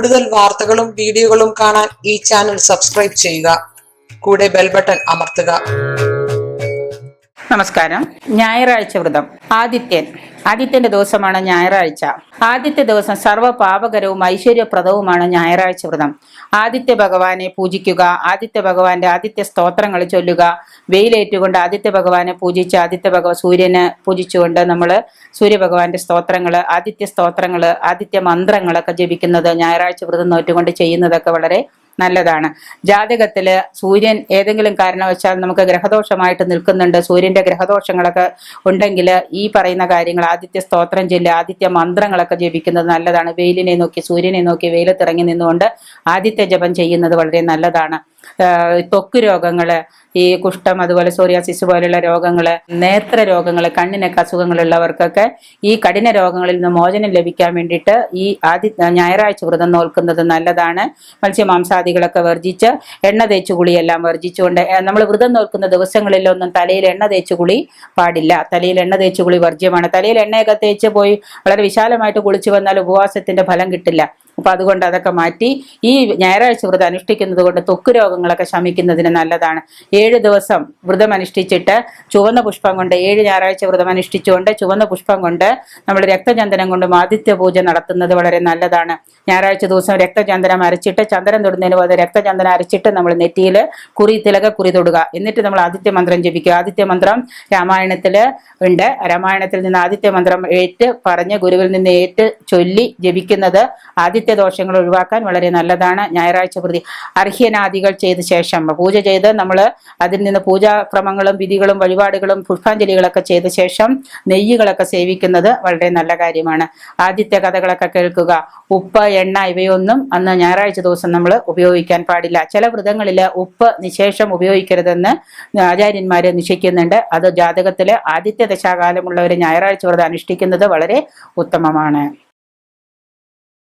കൂടുതൽ വാർത്തകളും വീഡിയോകളും കാണാൻ ഈ ചാനൽ സബ്സ്ക്രൈബ് ചെയ്യുക. കൂടെ ബെൽ ബട്ടൺ അമർത്തുക. നമസ്കാരം. ഞായറാഴ്ച വ്രതം. ആദിത്യൻ. ആദിത്യന്റെ ദിവസമാണ് ഞായറാഴ്ച. ആദ്യത്തെ ദിവസം സർവ പാപകരവും ഐശ്വര്യപ്രദവുമാണ് ഞായറാഴ്ച വ്രതം. ആദിത്യ ഭഗവാനെ പൂജിക്കുക ആദിത്യ ഭഗവാന്റെ ആദിത്യ സ്തോത്രങ്ങൾ ചൊല്ലുക വെയിലേറ്റുകൊണ്ട് ആദിത്യ ഭഗവാനെ പൂജിച്ച് ആദിത്യ ഭഗവ സൂര്യനെ പൂജിച്ചുകൊണ്ട് നമ്മൾ സൂര്യഭഗവാന്റെ സ്തോത്രങ്ങൾ ആദിത്യ സ്തോത്രങ്ങൾ ആദിത്യ മന്ത്രങ്ങളൊക്കെ ജപിക്കുന്നത് ഞായറാഴ്ച വ്രതം നോറ്റുകൊണ്ട് ചെയ്യുന്നതൊക്കെ വളരെ നല്ലതാണ്. ജാതകത്തിൽ സൂര്യൻ ഏതെങ്കിലും കാരണവശാൽ നമുക്ക് ഗ്രഹദോഷമായിട്ട് നിൽക്കുന്നുണ്ട് സൂര്യന്റെ ഗ്രഹദോഷങ്ങളൊക്കെ ഉണ്ടെങ്കിൽ ഈ പറയുന്ന കാര്യങ്ങൾ ആദിത്യ സ്തോത്രം ചൊല്ലി ആദിത്യ മന്ത്രങ്ങളൊക്കെ ജപിക്കുന്നത് നല്ലതാണ്. വെയിലിനെ നോക്കി സൂര്യനെ നോക്കി വെയിലത്തിറങ്ങി നിന്നുകൊണ്ട് ആദിത്യ ജപം ചെയ്യുന്നത് വളരെ നല്ലതാണ്. ത്വക്ക് രോഗങ്ങൾ ഈ കുഷ്ഠം അതുപോലെ സോറിയാസിസ് പോലുള്ള രോഗങ്ങൾ നേത്ര രോഗങ്ങൾ കണ്ണിനൊക്കെ അസുഖങ്ങളുള്ളവർക്കൊക്കെ ഈ കഠിന രോഗങ്ങളിൽ നിന്ന് മോചനം ലഭിക്കാൻ വേണ്ടിയിട്ട് ഈ ആദ്യ ഞായറാഴ്ച വ്രതം നോൽക്കുന്നത് നല്ലതാണ്. മത്സ്യമാംസാദികളൊക്കെ വർജിച്ച് എണ്ണ തേച്ചു കുളിയെല്ലാം വർജിച്ചുകൊണ്ട് നമ്മൾ വ്രതം നോൽക്കുന്ന ദിവസങ്ങളിലൊന്നും തലയിൽ എണ്ണ തേച്ചു കുളി പാടില്ല. തലയിൽ എണ്ണ തേച്ചു കുളി വർജ്യമാണ്. തലയിൽ എണ്ണയൊക്കെ തേച്ച് പോയി വളരെ വിശാലമായിട്ട് കുളിച്ചു വന്നാൽ ഉപവാസത്തിന്റെ ഫലം കിട്ടില്ല. അപ്പൊ അതുകൊണ്ട് അതൊക്കെ മാറ്റി ഈ ഞായറാഴ്ച വ്രതം അനുഷ്ഠിക്കുന്നത് കൊണ്ട് ത്വക്ക് രോഗങ്ങളൊക്കെ ശമിക്കുന്നതിന് നല്ലതാണ്. ഏഴ് ദിവസം വ്രതം അനുഷ്ഠിച്ചിട്ട് ചുവന്ന പുഷ്പം കൊണ്ട് ഏഴ് ഞായറാഴ്ച വ്രതം അനുഷ്ഠിച്ചുകൊണ്ട് ചുവന്ന പുഷ്പം കൊണ്ട് നമ്മൾ രക്തചന്ദനം കൊണ്ട് ആദിത്യ പൂജ നടത്തുന്നത് വളരെ നല്ലതാണ്. ഞായറാഴ്ച ദിവസം രക്തചന്ദനം അരച്ചിട്ട് ചന്ദനം തൊടുന്നതിന് പോലെ രക്തചന്ദനം അരച്ചിട്ട് നമ്മൾ നെറ്റിയിൽ കുറി തിലക കുറി തൊടുക. എന്നിട്ട് നമ്മൾ ആദിത്യ മന്ത്രം ജപിക്കുക. ആദിത്യ മന്ത്രം രാമായണത്തിൽ ഉണ്ട്. രാമായണത്തിൽ നിന്ന് ആദിത്യ മന്ത്രം ഏറ്റ് പറഞ്ഞ് ഗുരുവിൽ നിന്ന് ഏറ്റ് ചൊല്ലി ജപിക്കുന്നത് ആദിത്യ ദോഷങ്ങൾ ഒഴിവാക്കാൻ വളരെ നല്ലതാണ്. ഞായറാഴ്ച പ്രതി അർഹ്യനാദികൾ ചെയ്ത ശേഷം പൂജ ചെയ്ത് നമ്മൾ അതിൽ നിന്ന് പൂജാക്രമങ്ങളും വിധികളും വഴിപാടുകളും പുഷ്പാഞ്ജലികളൊക്കെ ചെയ്ത ശേഷം നെയ്യുകളൊക്കെ സേവിക്കുന്നത് വളരെ നല്ല കാര്യമാണ്. ആദിത്യ കഥകളൊക്കെ കേൾക്കുക. ഉപ്പ് എണ്ണ ഇവയൊന്നും അന്ന് ഞായറാഴ്ച ദിവസം നമ്മൾ ഉപയോഗിക്കാൻ പാടില്ല. ചില വ്രതങ്ങളിൽ ഉപ്പ് നിശേഷം ഉപയോഗിക്കരുതെന്ന് ആചാര്യന്മാർ നിശ്ചയിക്കുന്നുണ്ട്. അത് ജാതകത്തിലെ ആദിത്യ ദശാകാലമുള്ളവർ ഞായറാഴ്ച വ്രതം അനുഷ്ഠിക്കുന്നത് വളരെ ഉത്തമമാണ്.